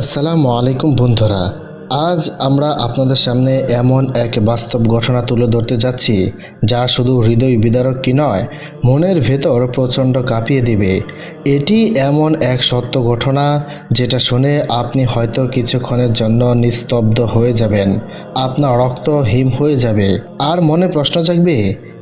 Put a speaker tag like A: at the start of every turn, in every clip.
A: আসসালামু আলাইকুম বন্ধুরা, আজ আমরা আপনাদের সামনে এমন এক বাস্তব ঘটনা তুলে ধরতে যাচ্ছি, যা শুধু হৃদয় বিদারক কি নয়, মনের ভেতর প্রচণ্ড কাঁপিয়ে দিবে। এটি এমন এক সত্য ঘটনা, যেটা শুনে আপনি হয়তো কিছুক্ষণের জন্য নিস্তব্ধ হয়ে যাবেন, আপনার রক্ত হিম হয়ে যাবে। আর মনে প্রশ্ন জাগবে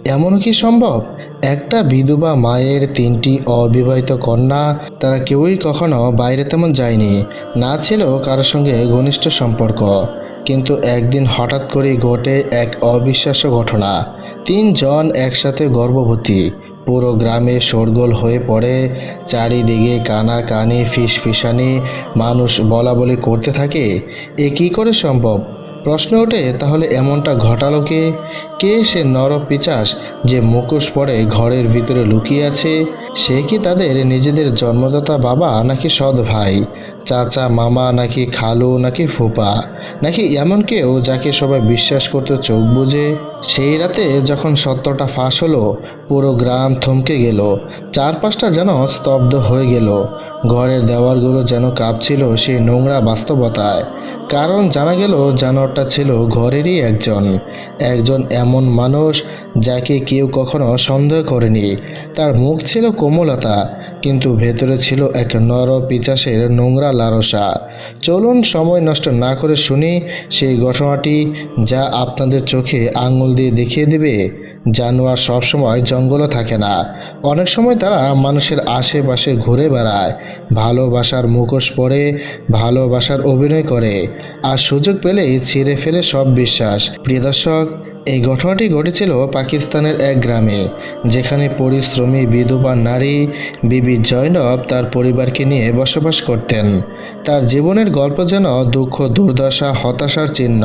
A: এমনও কি সম্ভব? একটা বিধবা মায়ের তিনটি অবিবাহিত কন্যা, তারা কেউই কখনো বাইরে তেমন যায়নি। না ছিল কারোর সঙ্গে ঘনিষ্ঠ সম্পর্ক। কিন্তু একদিন হঠাৎ করেই ঘটে এক অবিশ্বাস্য ঘটনা। তিনজন একসাথে গর্ভবতী। পুরো গ্রামে শোরগোল হয়ে পড়ে। চারিদিকে কানাকানি, ফিসফিসানি। মানুষ বলা বলি করতে থাকে। এ কী করে সম্ভব? প্রশ্ন ওঠে, তাহলে এমনটা ঘটালো কে? কে সে নর পিচাস যে মুখোশ পরে ঘরের ভিতরে লুকিয়ে আছে? সে কি তাদের নিজেদের জন্মদাতা বাবা নাকি সৎ ভাই? চাচা, মামা নাকি খালু, নাকি ফুপা? নাকি এমন কেউ যাকে সবাই বিশ্বাস করতে চোখ বুঝে? সেই রাতে যখন সত্যটা ফাঁস হলো, পুরো গ্রাম থমকে গেল। চারপাশটা যেন স্তব্ধ হয়ে গেল। ঘরের দেওয়ালগুলো যেন কাঁপছিল সেই নোংরা বাস্তবতায়। কারণ জানা গেল জানোয়ারটা ছিল ঘরেরই একজন। একজন এমন মানুষ যাকে কেউ কখনো সন্দেহ করেনি। তার মুখ ছিল কোমলতা, কিন্তু ভেতরে ছিল এক নর পিচাসের নোংরা লারসা চলুন সময় নষ্ট না করে শুনি সেই ঘটনাটি, যা আপনাদের চোখে আঙুল দিয়ে দেখিয়ে দেবে। জানোয়ার সবসময় জঙ্গলও থাকে না। অনেক সময় তারা মানুষের আশেপাশে ঘুরে বেড়ায়, ভালোবাসার মুখোশ পরে ভালোবাসার অভিনয় করে, আর সুযোগ পেলেই ছিঁড়ে ফেলে সব বিশ্বাস। প্রিয় দর্শক এই ঘটনাটি ঘটেছিল পাকিস্তানের এক গ্রামে, যেখানে পরিশ্রমী বিধবা নারী বিবি জয়নব তার পরিবারকে নিয়ে বসবাস করতেন। তার জীবনের গল্প যেন দুঃখ, দুর্দশা, হতাশার চিহ্ন,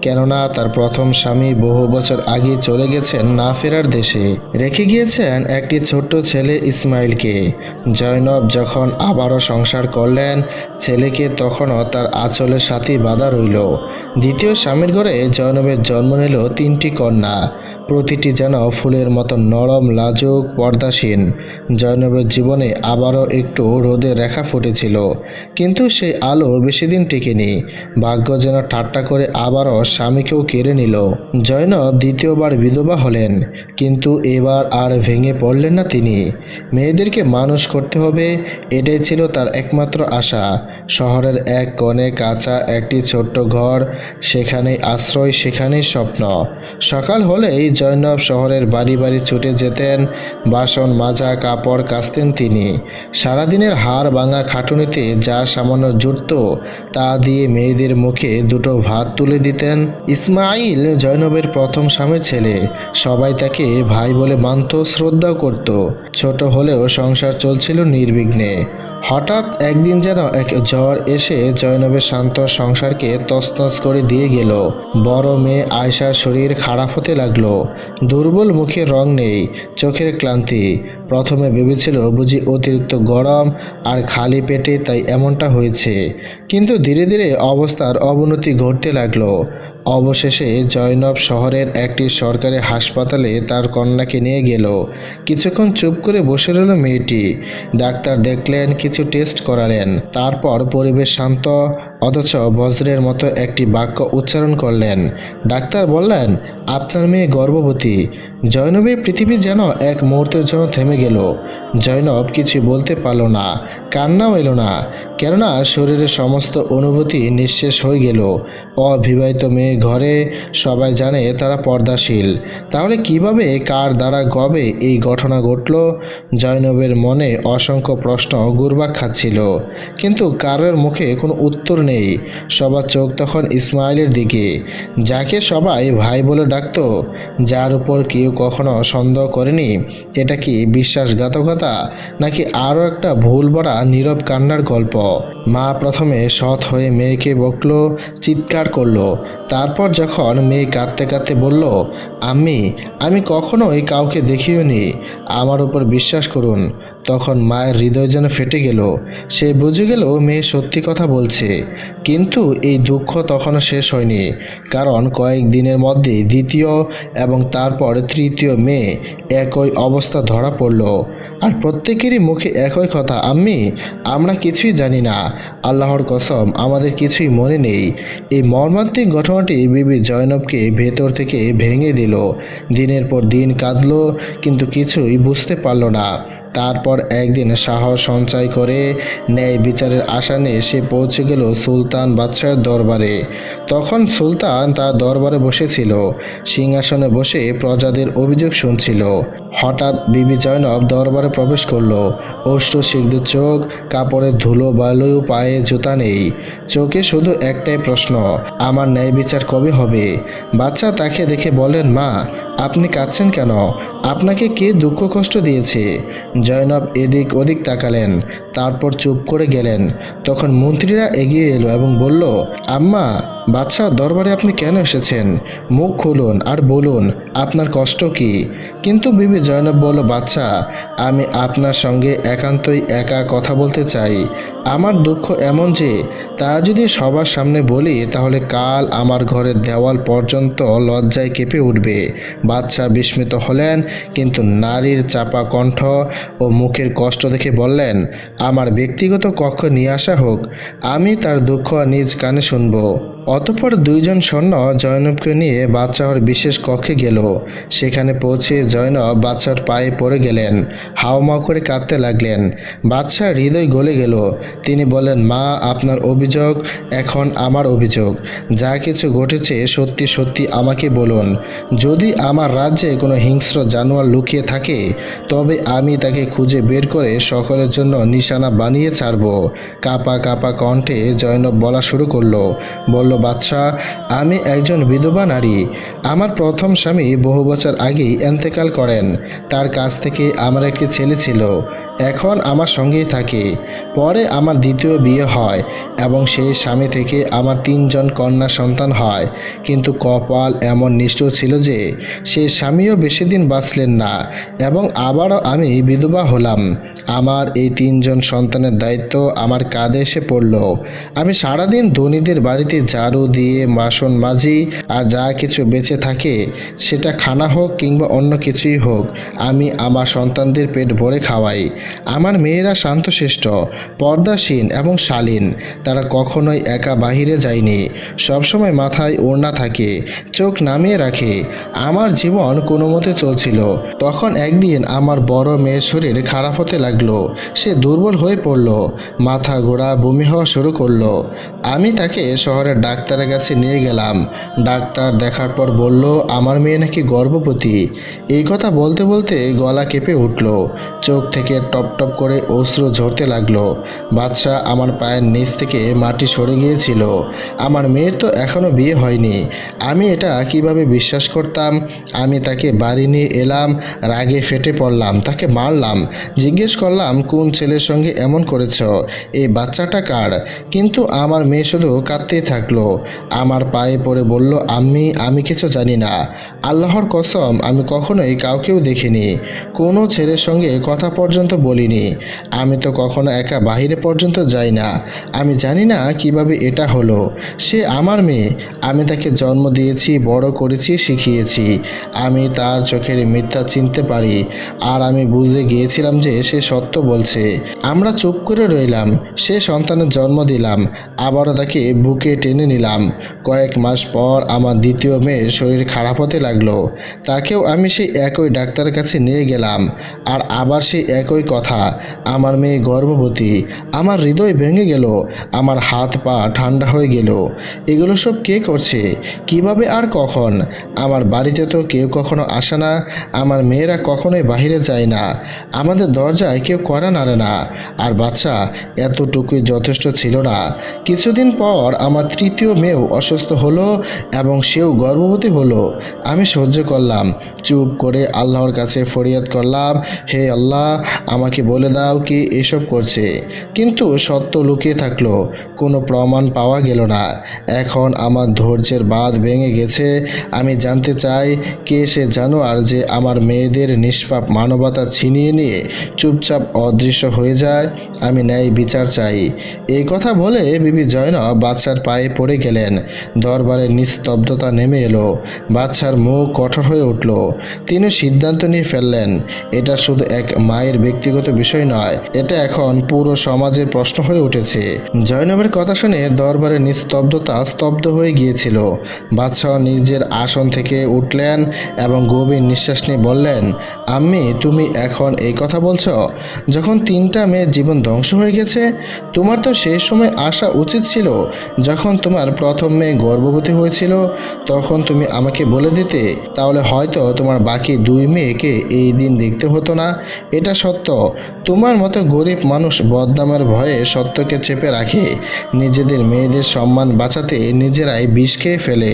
A: কেননা তার প্রথম স্বামী বহু বছর আগে চলে গেছেন না ফেরার দেশে। রেখে গিয়েছেন একটি ছোট্ট ছেলে ইসমাইলকে। জয়নব যখন আবারও সংসার করলেন, ছেলেকে তখনও তার আঁচলের সাথে বাধা রইল। দ্বিতীয় স্বামীর ঘরে জয়নবের জন্ম নিল তিনটি কন্যা। প্রতিটি যেন ফুলের মতো নরম, লাজুক, পর্দাসীন। জয়নবের জীবনে আবারও একটু রোদের রেখা ফুটেছিল, কিন্তু সেই আলো বেশি দিন টিকেনি। ভাগ্য যেন ঠাট্টা করে আবারও স্বামীকেও কেড়ে নিল। জয়নব দ্বিতীয়বার বিধবা হলেন, কিন্তু এবার আর ভেঙে পড়লেন না তিনি। মেয়েদেরকে মানুষ করতে হবে, এটাই ছিল তার একমাত্র আশা। শহরের এক কোণে কাঁচা একটি ছোট্ট ঘর, সেখানেই আশ্রয়, সেখানেই স্বপ্ন। সকাল হলেই জয়নব শহরের বাড়ি বাড়ি ছুটে যেতেন, বাসন মাজা, কাপড় কাচতেন তিনি। সারাদিনের হাড় ভাঙা খাটুনিতে যা সামান্য জুটত, তা দিয়ে মেয়েদের মুখে দুটো ভাত তুলে দিতেন। ইসমাইল জয়নবের প্রথম স্বামীর ছেলে। সবাই তাকে ভাই বলে মানত, শ্রদ্ধাও করত। ছোট হলেও সংসার চলছিল নির্বিঘ্নে। হঠাৎ একদিন যেন এক জ্বর এসে জয়নবের শান্ত সংসারকে তছনছ করে দিয়ে গেল। বড় মেয়ে আয়সার শরীর খারাপ হতে লাগল। দুর্বল মুখের রং নেই, চোখের ক্লান্তি। প্রথমে ভেবেছিল বুঝি অতিরিক্ত গরম আর খালি পেটে তাই এমনটা হয়েছে। কিন্তু ধীরে ধীরে অবস্থার অবনতি ঘটতে লাগল। অবশেষে জয়নব শহরের একটি সরকারি হাসপাতালে তার কন্যাকে নিয়ে গেল। কিছুক্ষণ চুপ করে বসে রইল মেয়েটি। ডাক্তার দেখলেন কিছু টেস্ট করালেন। তারপর পরিবেশ শান্ত, অথচ বজ্রের মতো একটি বাক্য উচ্চারণ করলেন। ডাক্তার বললেন, আপনার মেয়ে গর্ভবতী। জয়নবের পৃথিবী যেন এক মুহূর্তের জন্য থেমে গেল। জয়নব কিছু বলতে পারল না, কান্নাও এলো না, কেননা শরীরের সমস্ত অনুভূতি নিঃশেষ হয়ে গেল। অবিবাহিত মেয়ে ঘরে সবাই জানে তারা পর্দাশীল। তাহলে কীভাবে, কার দ্বারা গবে এই ঘটনা ঘটল? জয়নবের মনে অসংখ্য প্রশ্ন গুরবাক খাচ্ছিল, কিন্তু কারোর মুখে কোনো উত্তর নেই। সবার চোখ তখন ইসমাইলের দিকে। যাকে সবাই ভাই বলে ডাকত, যার উপর কেউ কখনো সন্দেহ করেনি? এটা কি বিশ্বাসঘাতকতা? নাকি আরও একটা ভুল ভরা নীরব কান্নার গল্প? মা প্রথমে সৎ হয়ে মেয়েকে বকল, চিৎকার করল। তারপর যখন মেয়ে কাঁদতে কাঁদতে বলল আমি আমি কখনোই কাউকে দেখিও নি আমার উপর বিশ্বাস করুন। তখন মায়ের হৃদয় যেন ফেটে গেল। সে বুঝে গেল মেয়ে সত্যি কথা বলছে। কিন্তু এই দুঃখ তখনও শেষ হয়নি, কারণ কয়েক দিনের মধ্যে দ্বিতীয় এবং তারপর তৃতীয় মেয়ে একই অবস্থা ধরা পড়ল। আর প্রত্যেকেরই মুখে একই কথা আমি আমরা কিছুই জানি না। আল্লাহর কসম, আমাদের কিছুই মনে নেই। এই মর্মান্তিক ঘটনাটি বিবি জয়নবকে ভেতর থেকে ভেঙে দিল। দিনের পর দিন কাঁদল, কিন্তু কিছুই বুঝতে পারল না। তারপর একদিন সাহস সঞ্চয় করে ন্যায় বিচারের আশা নিয়ে সে পৌঁছে গেল সুলতান বাদশাহের দরবারে। তখন সুলতান তার দরবারে বসেছিল, সিংহাসনে বসে প্রজাদের অভিযোগ শুনছিল। হঠাৎ বিবি জয়নব দরবারে প্রবেশ করল। অষ্ট সিদ্ধ চোখ কাপড়ের ধুলো বালু পায়ে জুতা নেই। চোখে শুধু একটাই প্রশ্ন, আমার ন্যায় বিচার কবে হবে? বাচ্চা তাকে দেখে বলেন মা, আপনি কাঁদছেন কেন? আপনাকে কে দুঃখ কষ্ট দিয়েছে? জয়নব এদিক ওদিক তাকালেন, তারপর চুপ করে গেলেন। তখন মন্ত্রীরা এগিয়ে এলো এবং বলল, আম্মা বাচ্চা দরবারে আপনি কেন এসেছেন? মুখ খুলুন আর বলুন, আপনার কষ্ট কি? কিন্তু বিবি জয়নব বলল বাচ্চা আমি আপনার সঙ্গে একান্তই একা কথা বলতে চাই। আমার দুঃখ এমন যে, তা যদি সবার সামনে বলি, তাহলে কাল আমার ঘরের দেওয়াল পর্যন্ত লজ্জায় কেঁপে উঠবে। বাচ্চা বিস্মিত হলেন, কিন্তু নারীর চাপা কণ্ঠ ও মুখের কষ্ট দেখে বললেন, আমার ব্যক্তিগত কক্ষ নিয়ে আসা হোক, আমি তার দুঃখ নিজ কানে শুনব। অতপর দুইজন সৈন্য জয়নবকে নিয়ে বাদশাহর বিশেষ কক্ষে গেল। সেখানে পৌঁছে জয়নব বাদশার পায়ে পড়ে গেলেন, হাওমাও করে কাঁদতে লাগলেন। বাদশাহ হৃদয় গলে গেল। তিনি বলেন মা, আপনার অভিযোগ এখন আমার অভিযোগ। যা কিছু ঘটেছে সত্যি সত্যি আমাকে বলুন। যদি আমার রাজ্যে কোনো হিংস্র জানোয়ার লুকিয়ে থাকে, তবে আমি তাকে খুঁজে বের করে সকলের জন্য নিশানা বানিয়ে ছাড়ব। কাপা কাপা কণ্ঠে জয়নব বলা শুরু করল। বলল বাদশাহ আমি একজন বিধবা নারী। আমার প্রথম স্বামী বহু বছর আগেই এন্তেকাল করেন। তার কাছ থেকে আমার একটি ছেলে ছিল। এখন আমার সঙ্গেই থাকে। পরে আমার দ্বিতীয় বিয়ে হয় এবং সেই স্বামী থেকে আমার তিনজন কন্যা সন্তান হয়। কিন্তু কপাল এমন নিষ্ঠুর ছিল যে, সে স্বামীও বেশি দিন বাঁচলেন না এবং আবারও আমি বিধবা হলাম। আমার এই তিনজন সন্তানের দায়িত্ব আমার কাঁধে এসে পড়ল। আমি সারাদিন ধনীদের বাড়িতে ঝাড়ু দিয়ে বাসন মাজি, আর যা কিছু বেঁচে থাকে, সেটা খানা হোক কিংবা অন্য কিছুই হোক, আমি আমার সন্তানদের পেট ভরে খাওয়াই। আমার মেয়েরা শান্তশিষ্ট, পর্দাসীন এবং শালীন, তারা কখনোই একা বাহিরে যায়নি। সবসময় মাথায় ওড়না থাকে, চোখ নামিয়ে রাখে। আমার জীবন কোনো মতে চলছিল। তখন একদিন আমার বড় মেয়ের শরীর খারাপ হতে লাগল। সে দুর্বল হয়ে পড়ল, মাথা ঘোরা বমি হওয়া শুরু করল। আমি তাকে শহরের ডাক্তারের কাছে নিয়ে গেলাম। ডাক্তার দেখার পর বলল, আমার মেয়ে নাকি গর্ভবতী। এই কথা বলতে বলতে গলা কেঁপে উঠল। চোখ থেকে টপ টপ করে অশ্রু ঝরতে লাগল। বাচ্চা আমার পায়ের নিচ থেকে মাটি সরে গিয়েছিল। আমার মেয়ের তো এখনও বিয়ে হয়নি। আমি এটা কীভাবে বিশ্বাস করতাম? আমি তাকে বাড়ি নিয়ে এলাম, রাগে ফেটে পড়লাম, তাকে মারলাম। জিজ্ঞেস করলাম, কোন ছেলের সঙ্গে এমন করেছ? এই বাচ্চাটা কার? কিন্তু আমার মেয়ে শুধু কাঁদতেই থাকল। আমার পায়ে পড়ে বলল আমি আমি কিছু জানি না। আল্লাহর কসম, আমি কখনোই কাউকেও দেখিনি। কোনো ছেলের সঙ্গে কথা পর্যন্ত বলিনি। আমি তো কখনো একা বাইরে পর্যন্ত যাই না। আমি জানি না কীভাবে এটা হলো। সে আমার মেয়ে। আমি তাকে জন্ম দিয়েছি, বড় করেছি, শিখিয়েছি। আমি তার চোখের মিথ্যা চিনতে পারি। আর আমি বুঝে গিয়েছিলাম যে সে সত্য বলছে। আমরা চুপ করে রইলাম। সে সন্তানের জন্ম দিলাম। আবারও তাকে বুকে টেনে নিলাম। কয়েক মাস পর আমার দ্বিতীয় মেয়ের শরীর খারাপ হতে লাগল। তাকেও আমি সেই একই ডাক্তারের কাছে নিয়ে গেলাম। আর আবার সেই একই কথা, আমার মেয়ে গর্ভবতী, আমার হৃদয় ভেঙে গেল, আমার হাত পা ঠান্ডা হয়ে গেল। এগুলো সব কে করছে? কীভাবে আর কখন? আমার বাড়িতে তো কেউ কখনো আসে না, আমার মেয়েরা কখনোই বাইরে যায় না। আমাদের দরজায় কেউ করা নাড়ে না। আর বাচ্চা, এতটুকুই যথেষ্ট ছিল না। কিছুদিন পর আমার তৃতীয় দ্বিতীয় মেয়েও অসুস্থ হলো এবং সেও গর্ভবতী হলো। আমি সহ্য করলাম। চুপ করে আল্লাহর কাছে ফরিয়াদ করলাম, হে আল্লাহ, আমাকে বলে দাও কি এসব করছে। কিন্তু সত্য লুকিয়ে থাকল। কোনো প্রমাণ পাওয়া গেল না। এখন আমার ধৈর্যের বাঁধ ভেঙে গেছে। আমি জানতে চাই, কে সে জানোয়ার যে আমার মেয়েদের নিষ্পাপ মানবতা ছিনিয়ে নিয়ে চুপচাপ অদৃশ্য হয়ে যায়? আমি ন্যায় বিচার চাই। এই কথা বলে বিবি জয়নব বাচ্চার পায়ে পড়ে গেলেন। দরবারের নিস্তব্ধতা নেমে এলো। বাদশার মুখ কঠোর হয়ে উঠল। তিনি সিদ্ধান্ত নিয়ে ফেললেন, এটা শুধু এক মায়ের ব্যক্তিগত বিষয় নয়, এটা এখন পুরো সমাজের প্রশ্ন হয়ে উঠেছে। জয়নবের কথা শুনে দরবারের নিস্তব্ধতা স্তব্ধ হয়ে গিয়েছিল। বাদশাহ নিজের আসন থেকে উঠলেন এবং গভীর নিঃশ্বাস নিয়ে বললেন, আম্মি, তুমি এখন এই কথা বলছ? যখন তিনটা মেয়ের জীবন ধ্বংস হয়ে গেছে, তোমার তো সেই সময় আসা উচিত ছিল, যখন তোমার প্রথম মেয়ে গর্ভবতী হয়েছিল, তখন তুমি আমাকে বলে দিতে, তাহলে হয়তো তোমার বাকি দুই মেয়েকে এই দিন দেখতে হতো না। এটা সত্য। তোমার মতো গরিব মানুষ বদনামের ভয়ে সত্যকে চেপে রাখে। নিজেদের মেয়েদের সম্মান বাঁচাতে নিজেরাই বিষ খেয়ে ফেলে।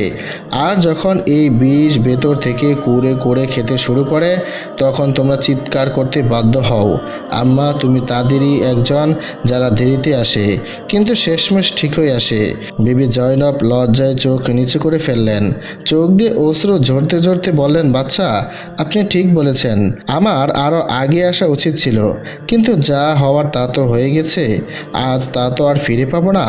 A: আর যখন এই বিষ ভেতর থেকে কুড়ে কুড়ে খেতে শুরু করে, তখন তোমরা চিৎকার করতে বাধ্য হও। আম্মা, তুমি তাদেরই একজন যারা দেরিতে আসে, কিন্তু শেষমেশ ঠিক হয়ে আসে। বিবি জয়নব লজ্জায় চোখ নিচু করে ফেললেন। চোখ দিয়ে অশ্রু ঝরতে ঝরতে বললেন, বাচ্চা, আপনি ঠিক বলেছেন, আমার আরও আগে আসা উচিত ছিল। কিন্তু যা হওয়ার তা তো হয়ে গেছে, আর তা তো আর ফিরে পাবো না।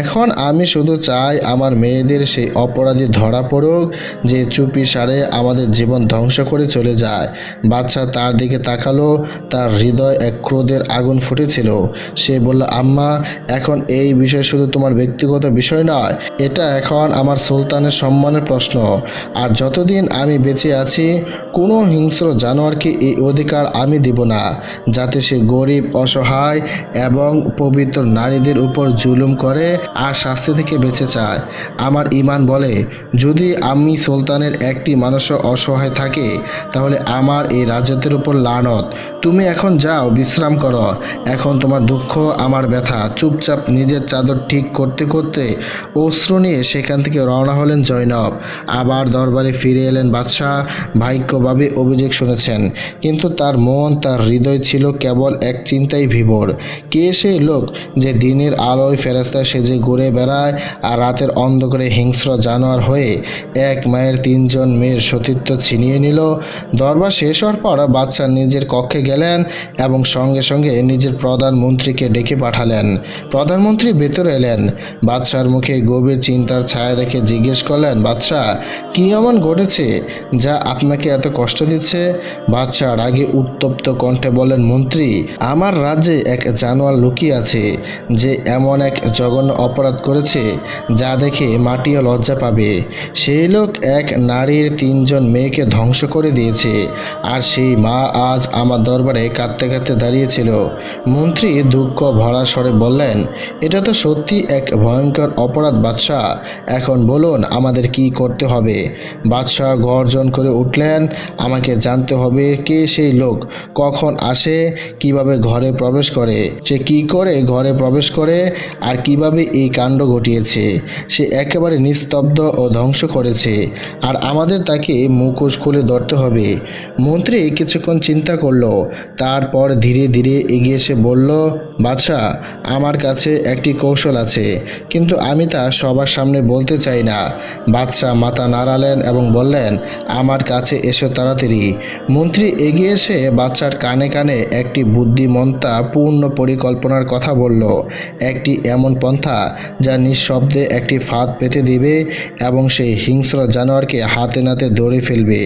A: এখন আমি শুধু চাই আমার মেয়েদের সেই অপরাধী ধরা পড়ুক, যে চুপি সারে আমাদের জীবন ধ্বংস করে চলে যায়। বাচ্চা তার দিকে তাকালো, তার হৃদয় এক ক্রোধের আগুন ফুটেছিল। সে বলল, আম্মা, এখন এই বিষয় শুধু তোমার ব্যক্তিগত বিষয় নয় এটা এখন আমার সুলতানের সম্মানের প্রশ্ন। আর যতদিন আমি বেঁচে আছি, কোনো হিংস্র জানোয়ারকে এই অধিকার আমি দিব না, যাতে সে গরিব, অসহায় এবং পবিত্র নারীদের উপর জুলুম করে আর শাস্তি থেকে বেঁচে চায়। আমার ইমান বলে, যদি আমি সুলতানের একটি মানুষও অসহায় থাকে, তাহলে আমার এই রাজ্যতের উপর লানত। তুমি এখন যাও, বিশ্রাম করো। এখন তোমার দুঃখ, আমার ব্যথা। চুপচাপ নিজের চাদর ঠিক করতে করতে অশ্রু নিয়ে সেখান থেকে রওনা হলেন জয়নব। আবার দরবারে ফিরে এলেন বাদশাহ। ভাগ্যভাবে অভিযোগ শুনেছেন, কিন্তু তার মন, তার হৃদয় ছিল কেবল এক চিন্তাই ভিভোর কে সেই লোক যে দিনের আলোয় ফেরাস্তা সেজে ঘুরে বেড়ায় আর রাতের অন্ধকারে হিংস্র জানোয়ার হয়ে এক মায়ের তিনজন মেয়ের সতীত্ব ছিনিয়ে নিল? দরবার শেষ হওয়ার পর বাদশাহ নিজের কক্ষে গেলেন এবং সঙ্গে সঙ্গে নিজের প্রধানমন্ত্রীকে ডেকে পাঠালেন। প্রধানমন্ত্রী ভেতরে এলেন। বাদশার মুখে গভীর চিন্তার ছায়া দেখে জিজ্ঞেস করলেন বাদশাহ কি এমন ঘটেছে যা আপনাকে এত কষ্ট দিচ্ছে? বাদশাহ রাগে উত্তপ্ত কণ্ঠে বলেন মন্ত্রী, আমার রাজ্যে এক জানোয়ার লুকিয়ে আছে যে এমন এক জঘন্য অপরাধ করেছে যা দেখে মাটিও লজ্জা পাবে। সেই লোক এক নারীর তিনজন মেয়েকে ধ্বংস করে দিয়েছে, আর সেই মা আজ আমার দরবারে কাঁদতে কাঁদতে দাঁড়িয়েছিল মন্ত্রী দুঃখ ভরা স্বরে বললেন, এটা তো সত্যি এক ভয়ঙ্কর অপরাধ বাদশাহ, এখন বলুন আমাদের কি করতে হবে? বাদশাহ গর্জন করে উঠলেন, আমাকে জানতে হবে কে সেই লোক, কখন আসে, কীভাবে ঘরে প্রবেশ করে, সে কি করে ঘরে প্রবেশ করে, আর কীভাবে এই কাণ্ড ঘটিয়েছে? সে একেবারে নিস্তব্ধ ও ধ্বংস করেছে, আর আমাদের তাকে মুখোশ খুলে ধরতে হবে। মন্ত্রী কিছুক্ষণ চিন্তা করল, তারপর ধীরে ধীরে এগিয়ে এসে বলল, বাদশাহ, আমার কাছে একটি কৌশল আছে, কিন্তু আমি তা সবার সামনে বলতে চাই না। বাদশাহ মাথা নাড়ালেন এবং বললেন, আমার কাছে এসো তাড়াতাড়ি। মন্ত্রী এগিয়ে এসে বাচ্চার কানে কানে একটি বুদ্ধিমন্তা পূর্ণ পরিকল্পনার কথা বলল। একটি এমন পন্থা যা নিঃশব্দে একটি ফাঁদ পেতে দিবে এবং সেই হিংস্র জানোয়ারকে হাতে নাতে দৌড়ে ফেলবে।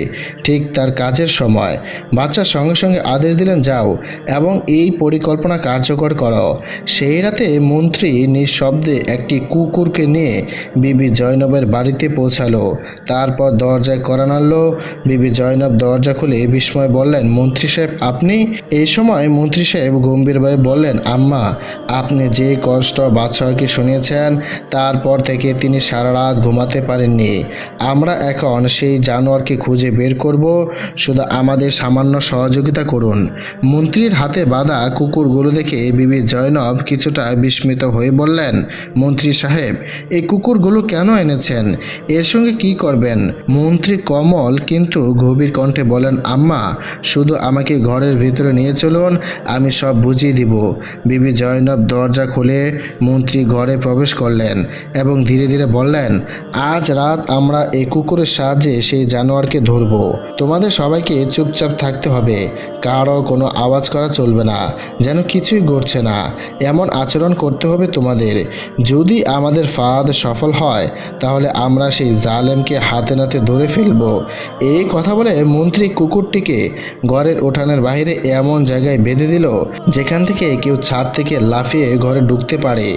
A: ঠিক তার কাজের সময়। বাচ্চা সঙ্গে সঙ্গে আদেশ দিলেন, যাও এবং এই পরিকল্পনা কার্যকর করো। সেই রাতে মন্ত্রী নিঃশব্দে একটি কুকুরকে নিয়ে বিবি জয়নবের বাড়িতে পৌঁছালো। তারপর দরজায় করা বিবি জয়নব দরজা খুলে বিস্ময় বললেন, মন্ত্রী সাহেব, আপনি? এই সময় মন্ত্রী সাহেব গম্ভীরভাবে বললেন, আম্মা, আপনি যে কষ্ট বাদশাহকে শুনিয়েছেন, তারপর থেকে তিনি সারা রাত ঘুমাতে পারেননি। আমরা এখন সেই জানোয়ারকে খুঁজে বের করব। শুধু আমাদের সামান্য সহযোগিতা করুন। মন্ত্রীর হাতে বাঁধা কুকুরগুলো দেখে বিবি জয়নব কিছুটা বিস্মিত হয়ে বললেন, মন্ত্রী সাহেব এই কুকুরগুলো কেন এনেছেন? এর সঙ্গে কি করবেন? মন্ত্রী কমল কিন্তু গভীর কণ্ঠে বলেন, আম্মা, শুধু আমাকে ঘরের ভিতরে নিয়ে চলুন, আমি সব বুঝিয়ে দিব। বিবি জয়নব দরজা খুলে মন্ত্রী ঘরে প্রবেশ করলেন এবং ধীরে ধীরে বললেন, আজ রাত আমরা এই কুকুরের সাহায্যে সেই জানোয়ারকে ধরব। তোমাদের সবাইকে চুপচাপ থাকতে হবে। কারও কোনো আওয়াজ করা চলবে না। যেন কিছুই ঘটছে না। এমন আচরণ করতে হবে তোমাদের। যদি আমাদের ফাঁদ সফল হয়, তাহলে আমরা সেই জালেমকে হাতে নাতে ধরে ফেলব। এই কথা বলে মন্ত্রী কুকুরটিকে ঘরের উঠানের বাইরে এমন জায়গায় বেঁধে দিল, যেখান থেকে কেউ ছাদ থেকে লাফিয়ে ঘরে ঢুকতে পারে।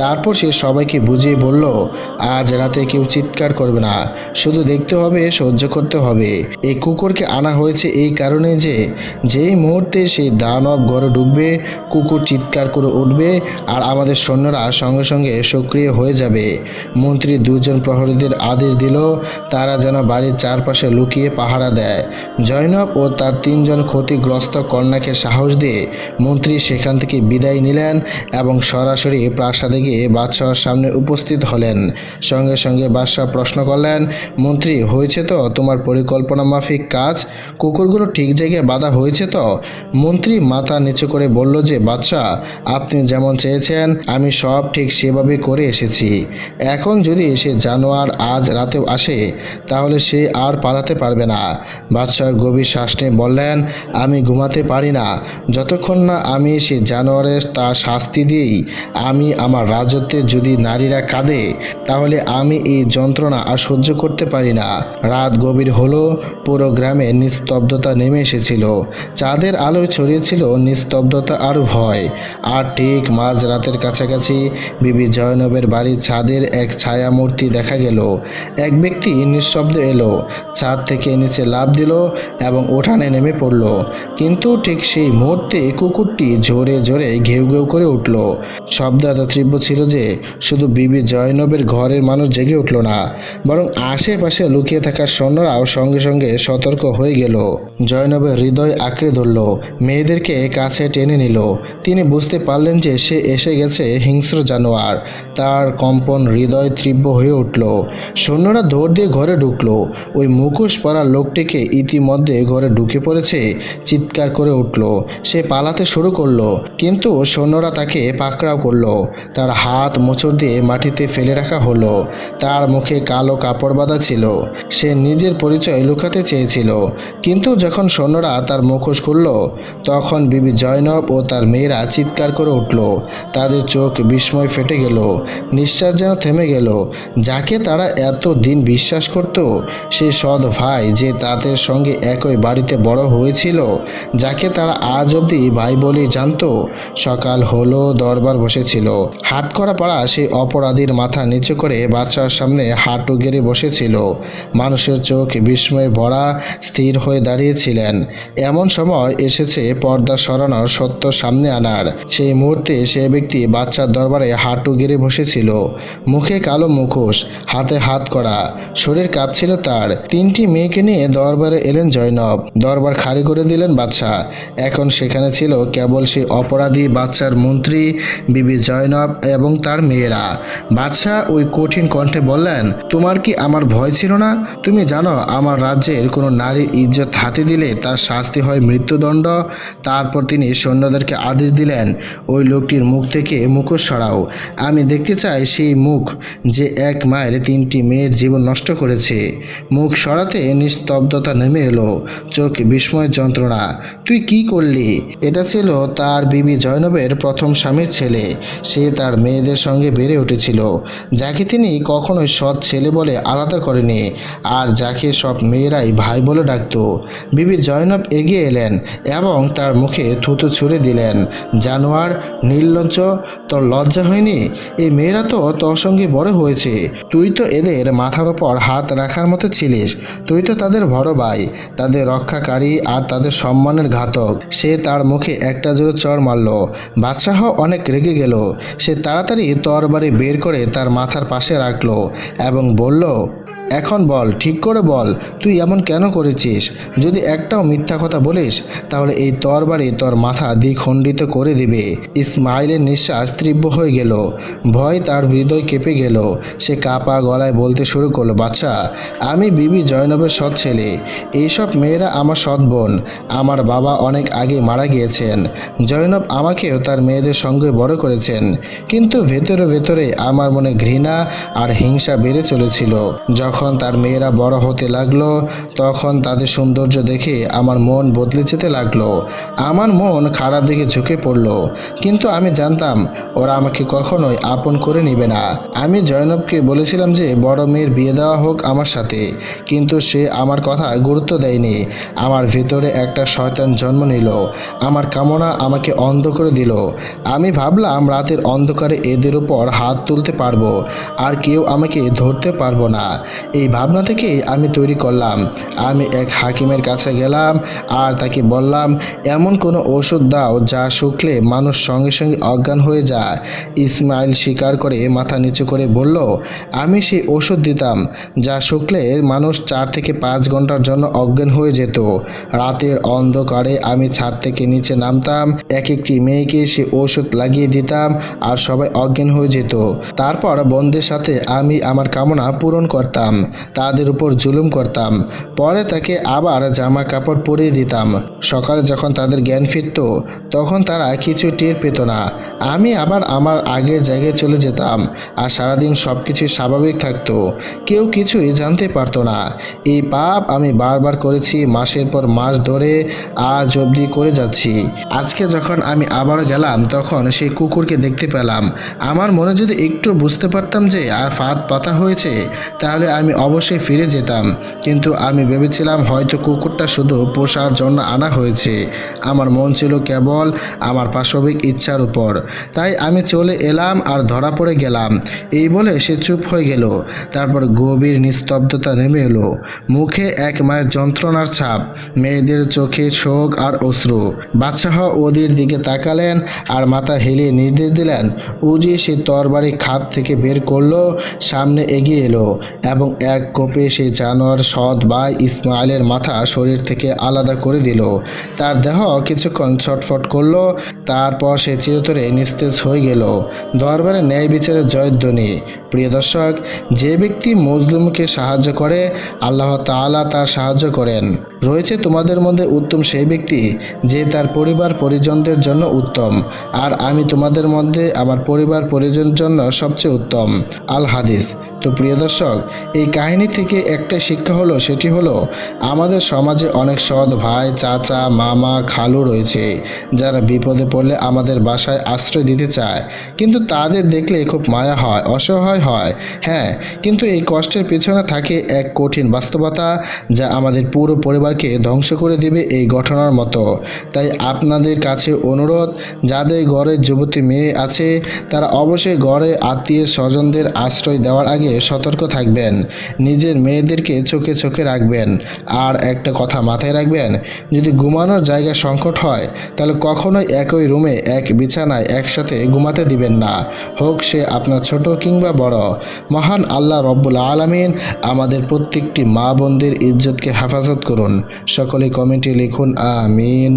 A: তারপর সে সবাইকে বুঝিয়ে বলল, আজ রাতে কেউ চিৎকার করবে না, শুধু দেখতে হবে, সহ্য করতে হবে। এই কুকুরকে আনা হয়েছে এই কারণে যে, যেই মুহূর্তে সেই দানব ঘরে ঢুকবে, কুকুর চিৎকার করে উঠবে, আর আমাদের সৈন্যরা সঙ্গে সঙ্গে সক্রিয় হয়ে যাবে। মন্ত্রী দুজন প্রহরীদের আদেশ দিল, তারা যেন বাড়ির চারপাশে লুকিয়ে পাহারা দেয়। জয়নব ও তার তিনজন ক্ষতিগ্রস্ত কন্যাকে সাহস দিয়ে মন্ত্রী সেখান থেকে বিদায় নিলেন এবং সরাসরি প্রাসাদে গিয়ে বাদশাহর সামনে উপস্থিত হলেন। সঙ্গে সঙ্গে বাদশাহ প্রশ্ন করলেন, মন্ত্রী, হয়েছে তো তোমার পরিকল্পনা মাফিক কাজ? কুকুরগুলো ঠিক জায়গায় বাধা হয়েছে তো? মন্ত্রী মাথা নিচু করে বলল যে, বাদশাহ, আপনি যেমন চেয়েছেন, আমি সব ঠিক সেভাবে করে এসেছি। এখন যদি সে জানোয়ার আজ রাতেও আসে, তাহলে সে আর পালাতে পারবে না। বাদশাহ গভীর শ্বাস নিয়ে বললেন, আমি ঘুমাতে পারি না। যতক্ষণ না আমি সে জানোয়ারের তা শাস্তি দিই, আমি আমার রাজত্বে যদি নারীরা কাঁদে, তাহলে আমি এই যন্ত্রণা আর সহ্য করতে পারি না। রাত গভীর হলো, পুরো গ্রামে নিস্তব্ধতা নেমে এসেছিল। চাঁদের আলোয় ছড়িয়েছিল নিস্তব্ধতা আর ভয়। আর ঠিক মাঝ রাতের কাছাকাছি বিবি জয়নবের বাড়ির ছাদের এক ছায়া মূর্তি দেখা গেল। এক ব্যক্তি নিঃশব্দে এলো, ছাদ থেকে নিচে লাফ দিল এবং উঠানে নেমে পড়ল। কিন্তু ঠিক সেই মুহূর্তে কুকুরটি জোরে জোরে ঘেউ ঘেউ করে উঠল। শব্দ এত তীব্র ছিল যে শুধু বিবি জয়নবের ঘরের মানুষ জেগে উঠল না, বরং আশেপাশে লুকিয়ে থাকা সৈন্যরাও সঙ্গে সঙ্গে সতর্ক হয়ে গেল। জয়নবের হৃদয় আঁকড়ে ধরল, মেয়েদেরকে কাছে টেনে নিল। তিনি বুঝতে পারলেন যে সে এসে গেছে হিংস্র জানোয়ার, তার কম্পন হৃদয় তীব্র হয়ে উঠল। সৈন্যরা দৌড় দিয়ে ঘরে ঢুকলো। ওই মুখোশ পরা লোকটিকে ইতিমধ্যে ঘরে ঢুকে পড়েছে, চিৎকার করে উঠল। সে পালাতে শুরু করল, কিন্তু সৈন্যরা তাকে পাকড়াও করল। তার হাত মোচড় দিয়ে মাটিতে ফেলে রাখা হলো। তার মুখে কালো কাপড় বাঁধা ছিল। সে নিজের পরিচয় লুকাতে চেয়েছিল। কিন্তু যখন সৈন্যরা তার মুখোশ খুলল, তখন বিবি জয়নব ও তার মেয়েরা চিৎকার করে উঠল। তাদের চোখ বিস্ময় ফেটে গেল। নিঃশ্বাস যেন থেমে গেল। যাকে তারা এত দিন বিশ্বাস করত, সে সৎ ভাই যে তাদের সঙ্গে একই বাড়িতে বড় হয়েছিল, যাকে তারা আজ অবধি ভাই বলেই জানতো, সকাল হলো, দরবার বসেছিল। হাত করা পাড়া সেই অপরাধীর মাথা নিচু করে বাচ্চার সামনে হাঁটু গেড়ে বসেছিল। মানুষের চোখ বিস্ময়ে ভরা, স্থির হয়ে দাঁড়িয়েছিলেন। এমন সময় এসেছে পর্দা সরানোর সত্য সামনে আনার। সেই মুহূর্তে সে ব্যক্তি বাচ্চার দরবারে হাঁটু গেড়ে বসেছিল। মুখে কালো মুখোশ, হাতে হাত করা। শরীর কাঁপছিল তার। তিনটি মেয়েকে নিয়ে দরবারে এলেন জয়নব। দরবার খালি করে দিলেন বাদশাহ। এখন সেখানে ছিল কেবল সেই অপরাধী বাচ্চার মন্ত্রী, বিবি জয়নব এবং তার মেয়েরা। বাদশাহ ওই কঠিন কণ্ঠে বললেন, তোমার কি আমার ভয় ছিল না? তুমি জানো, আমার রাজ্যের কোনো নারীর ইজ্জত হাতে দিলে তার শাস্তি হয় মৃত্যুদণ্ড। তারপর তিনি সৈন্যদেরকে আদেশ দিলেন, ওই লোকটির মুখ থেকে মুখোশ সরাও। আমি দেখতে চাই সেই মুখ যে এক মায়ের তিনটি মেয়ের জীবন নষ্ট করেছে। মুখ সরাতে নিস্তব্ধতা নেমে এলো। চোখ বিস্ময় যন্ত্রণা। তুই কি করলি? এটা ছিল তার বিবি জয়নবের প্রথম স্বামীর ছেলে। সে তার মেয়েদের সঙ্গে বেড়ে উঠেছিল। যাকে তিনি কখনোই সৎ ছেলে বলে আলাদা করেনি। আর যাকে সব মেয়েরাই ভাই বলে ডাকত। বিবি জয়নব এগিয়ে এলেন এবং তার মুখে থুতু ছুঁড়ে দিলেন। জানোয়ার, নির্লজ্জ, তোর লজ্জা হয়নি? এই মেয়েরা তো তোর সঙ্গে বড় হয়েছে। তুই তো এদের মাথার ওপর হাত রাখার মতো ছিলিস। তুই তো তাদের বড় ভাই, তাদের রক্ষাকারী আর তাদের সম্মানের ঘাতক। সে তার মুখে একটা জোরে চর মারল। বাদশাহ অনেক রেগে গেল। সে তাড়াতাড়ি তরবারি বের করে তার মাথার পাশে রাখল এবং বলল এখন বল, ঠিক করে বল, তুই এমন কেন করেছিস? যদি একটাও মিথ্যা কথা বলিস, তাহলে এই তরবারি তোর মাথা দ্বিখণ্ডিত করে দিবে। ইসমাইলের নিঃশ্বাস তীব্র হয়ে গেল। ভয় তার হৃদয় কেঁপে গেল। সে কাপা গলায় বলতে শুরু করল, বাচ্চা, আমি বিবি জয়নবের সৎ ছেলে। এইসব মেয়েরা আমার সৎ বোন। আমার বাবা অনেক আগে মারা গিয়েছেন। জয়নব আমাকেও তার মেয়েদের সঙ্গে বড় করেছেন। কিন্তু ভেতরে ভেতরে আমার মনে ঘৃণা আর হিংসা বেড়ে চলেছিল। যখন তার মেয়েরা বড় হতে লাগল, তখন তাদের সৌন্দর্য দেখে আমার মন বদলে যেতে লাগল। আমার মন খারাপ দিকে ঝুঁকে পড়ল। কিন্তু আমি জানতাম, ওরা আমাকে কখনোই আপন করে নেবে না। আমি জয়নবকে বলেছিলাম যে, বড় মেয়ের বিয়ে দেওয়া হোক আমার সাথে। কিন্তু সে আমার কথা গুরুত্ব দেয়নি। আমার ভিতরে একটা শয়তান জন্ম নিল। আমার কামনা আমাকে অন্ধ করে দিল। আমি ভাবলাম, রাতের অন্ধকারে এদের উপর হাত তুলতে পারব, আর কেউ আমাকে ধরতে পারব না। এই ভাবনা থেকেই আমি তৈরি করলাম। আমি এক হাকিমের কাছে গেলাম আর তাকে বললাম, এমন কোনো ওষুধ দাও যা শুকলে মানুষ সঙ্গে সঙ্গে অজ্ঞান হয়ে যায়। ইসমাইল স্বীকার করে মাথা নিচু করে বলল, আমি সেই ওষুধ দিতাম যা শুকলে মানুষ চার থেকে পাঁচ ঘণ্টার জন্য অজ্ঞান হয়ে যেত। রাতের অন্ধকারে আমি ছাদ থেকে নিচে নামতাম, এক একটি মেয়েকে সে ওষুধ লাগিয়ে দিতাম আর সবাই অজ্ঞান হয়ে যেত। তারপর বন্ধের সাথে আমি আমার কামনা পূরণ করতাম। তাদের উপর জুলুম করতাম। পরে তাকে আবার জামা কাপড় পরিয়ে দিতাম। সকালে যখন তাদের জ্ঞান ফিরত, তখন তারা কিছু টের পেত না। আমি আবার আমার আগের জায়গায় চলে যেতাম আর সারাদিন সব কিছুই স্বাভাবিক থাকতো। কেউ কিছুই জানতে পারতো না। এই পাপ আমি বারবার করেছি, মাসের পর মাস ধরে আজ অবধি করে যাচ্ছি। আজকে যখন আমি আবারও গেলাম, তখন সেই কুকুরকে দেখতে পেলাম। আমার মনে যদি একটু বুঝতে পারতাম যে আর ফাঁদ পাতা হয়েছে, তাহলে আমি অবশ্যই ফিরে যেতাম। কিন্তু আমি ভেবেছিলাম হয়তো কুকুরটা শুধু পোষার জন্য আনা হয়েছে। আমার মন ছিল কেবল আমার পাশবিক ইচ্ছার উপর। তাই আমি চলে এলাম আর ধরা পড়ে গেলাম। এই বলে সে চুপ হয়ে গেল। তারপর গভীর নিস্তব্ধতা নেমে এলো। মুখে এক মায়ের যন্ত্রণার ছাপ, মেয়েদের চোখে শোক আর অশ্রু। বাদশাহ ওদের দিকে তাকালেন আর মাথা হেলিয়ে নির্দেশ দিলেন, উজি সে তরবারি খাপ থেকে বের করল, সামনে এগিয়ে এলো এবং এক কোপে সে জানোয়ার সৎ বা ইসমাইলের মাথা শরীর থেকে আলাদা করে দিল। তার দেহ কিছুক্ষণ ছটফট করল, তারপর সে চিরতরে নিস্তেজ হয়ে গেল। দরবারে ন্যায় বিচারের জয়ধ্বনি। প্রিয় দর্শক, যে ব্যক্তি মজলুমকে সাহায্য করে, আল্লাহ তালা তার সাহায্য করেন। রয়েছে তোমাদের মধ্যে উত্তম সেই ব্যক্তি যে তার পরিবার পরিজনদের জন্য উত্তম, আর আমি তোমাদের মধ্যে আমার পরিবার পরিজনের জন্য সবচেয়ে উত্তম। আল হাদিস। তো প্রিয় দর্শক, এই কাহিনী থেকে একটা শিক্ষা হলো, সেটি হলো, আমাদের সমাজে অনেক সৎ ভাই, চাচা, মামা, খালু রয়েছে, যারা বিপদে পড়লে আমাদের বাসায় আশ্রয় দিতে চায়। কিন্তু তাদের দেখলে খুব মায়া হয়, অসহায় হয়। হ্যাঁ কিন্তু এই কষ্টের পেছনে থাকে এক কঠিন বাস্তবতা, যা আমাদের পুরো পরিবারকে ধ্বংস করে দেবে এই ঘটনার মতো। তাই আপনাদের কাছে অনুরোধ, যাদের ঘরে যুবতী মেয়ে আছে, তারা অবশ্যই ঘরে আত্মীয় স্বজনদের আশ্রয় দেওয়ার আগে সতর্ক থাকবেন। নিজের মেয়েদেরকে চোখে চোখে রাখবেন। আর একটা কথা মাথায় রাখবেন, যদি ঘুমানোর জায়গা সংকট হয়, তাহলে কখনোই একই রুমে এক বিছানায় একসাথে ঘুমাতে দিবেন না। হোক সে আপনার ছোট কিংবা বড়। মহান আল্লাহ রব্বুল আলমিন আমাদের প্রত্যেকটি মা বোনদের ইজ্জতকে হেফাজত করুন। সকলে কমেন্টে লিখুন আমিন।